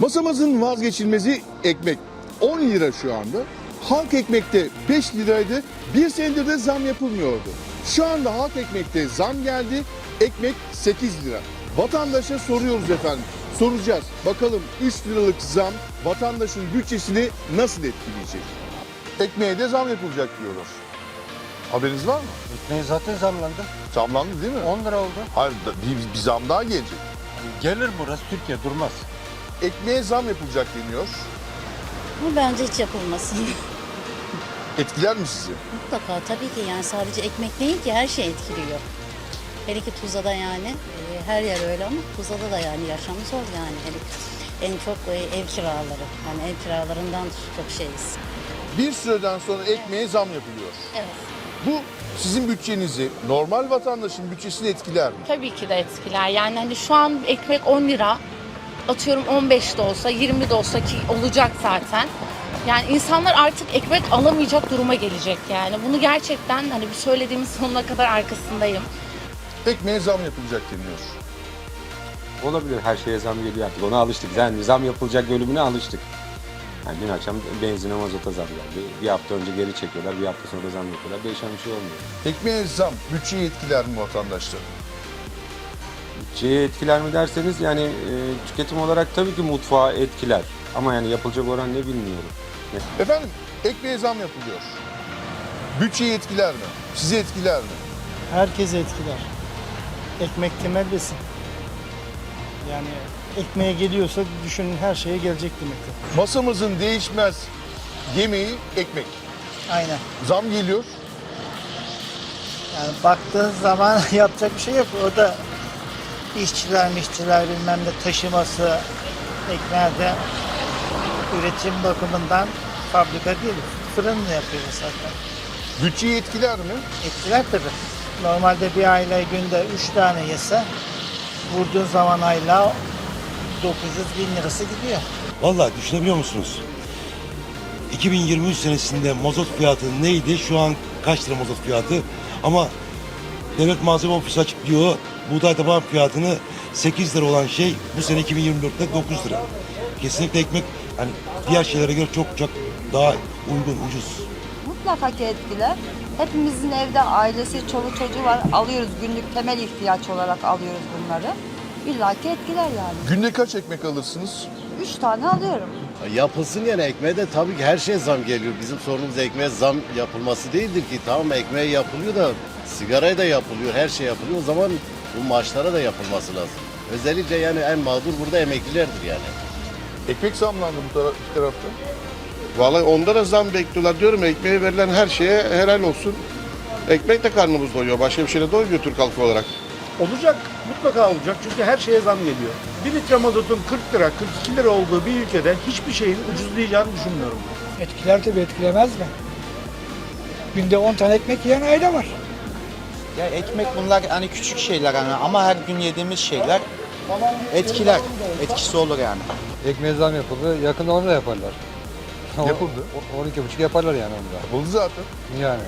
Masamızın vazgeçilmezi ekmek. 10 lira şu anda. Halk ekmekte 5 liraydı. Bir senedir de zam yapılmıyordu. Şu anda halk ekmekte zam geldi. Ekmek 8 lira. Vatandaşa soruyoruz efendim. Soracağız. Bakalım 3 liralık zam vatandaşın bütçesini nasıl etkileyecek? Ekmeğe de zam yapılacak diyorlar. Haberiniz var mı? Ekmeği zaten zamlandı. Zamlandı değil mi? 10 lira oldu. Hayır da- bir, bir zam daha gelecek. Gelir burası Türkiye durmaz. Ekmeğe zam yapılacak deniyor. Bu bence hiç yapılmasın. Etkiler mi sizi? Mutlaka tabii ki yani sadece ekmek değil ki her şey etkiliyor. Hele ki Tuzla'da yani e, her yer öyle ama Tuzla'da da yani yaşamı zor yani. Hele en çok e, ev kiraları. Yani ev kiralarından çok şeyiz. Bir süreden sonra ekmeğe zam yapılıyor. Evet. Bu sizin bütçenizi, normal vatandaşın bütçesini etkiler mi? Tabii ki de etkiler. Yani hani şu an ekmek 10 lira. Atıyorum 15 de olsa 20 de olsa ki olacak zaten. Yani insanlar artık ekmek alamayacak duruma gelecek yani. Bunu gerçekten hani bir söylediğimiz sonuna kadar arkasındayım. Ekmeğe zam yapılacak deniyor. Olabilir her şeye zam geliyor artık ona alıştık. Yani zam yapılacak bölümüne alıştık. Yani dün akşam benzine mazota zam geldi. Bir hafta önce geri çekiyorlar, bir hafta sonra zam yapıyorlar. Değişen bir şey olmuyor. Ekmeğe zam bütçeyi etkiler mi vatandaşlar? Şeyi etkiler mi derseniz yani e, tüketim olarak tabii ki mutfağı etkiler. Ama yani yapılacak oran ne bilmiyorum. Efendim ekmeğe zam yapılıyor. Bütçeyi etkiler mi? Sizi etkiler mi? Herkese etkiler. Ekmek temel besin. Yani ekmeğe geliyorsa düşünün her şeye gelecek demektir. Masamızın değişmez yemeği ekmek. Aynen. Zam geliyor. Yani baktığın zaman yapacak bir şey yok. O da işçiler, mişçiler bilmem ne taşıması ekmeğe üretim bakımından fabrika değil. Fırınla yapıyor zaten. Bütçeyi etkiler mi? Etkiler tabii. Normalde bir aile günde üç tane yese vurduğun zaman ayla 900 bin lirası gidiyor. Vallahi düşünebiliyor musunuz? 2023 senesinde mazot fiyatı neydi? Şu an kaç lira mazot fiyatı? Ama devlet malzeme ofisi açıklıyor. Buğday taban fiyatını 8 lira olan şey bu sene 2024'te 9 lira. Kesinlikle ekmek hani diğer şeylere göre çok çok daha uygun, ucuz. Mutlaka ki etkiler. Hepimizin evde ailesi, çoluk çocuğu var. Alıyoruz günlük temel ihtiyaç olarak alıyoruz bunları. İlla ki etkiler yani. Günde kaç ekmek alırsınız? Üç tane alıyorum. Yapılsın yani ekmeğe de tabii ki her şeye zam geliyor. Bizim sorunumuz ekmeğe zam yapılması değildir ki. Tamam ekmeğe yapılıyor da sigaraya da yapılıyor, her şey yapılıyor. O zaman bu maaşlara da yapılması lazım. Özellikle yani en mağdur burada emeklilerdir yani. Ekmek zamlandı bu tara- iki tarafta. Vallahi onda da zam bekliyorlar diyorum. Ekmeğe verilen her şeye helal olsun. Ekmek de karnımız doyuyor. Başka bir şeyle doymuyor Türk halkı olarak. Olacak, mutlaka olacak çünkü her şeye zam geliyor. 1 litre mazotun 40 lira, 42 lira olduğu bir ülkede hiçbir şeyin ucuzlayacağını düşünmüyorum. Etkiler tabii etkilemez mi? Günde 10 tane ekmek yiyen aile var. Ya ekmek bunlar hani küçük şeyler hani ama her gün yediğimiz şeyler etkiler. Etkisi olur yani. Ekmeğe zam yapıldı. Yakında onu da yaparlar. Yapıldı. 12,5 yaparlar yani onu da. Yapıldı zaten. Yani.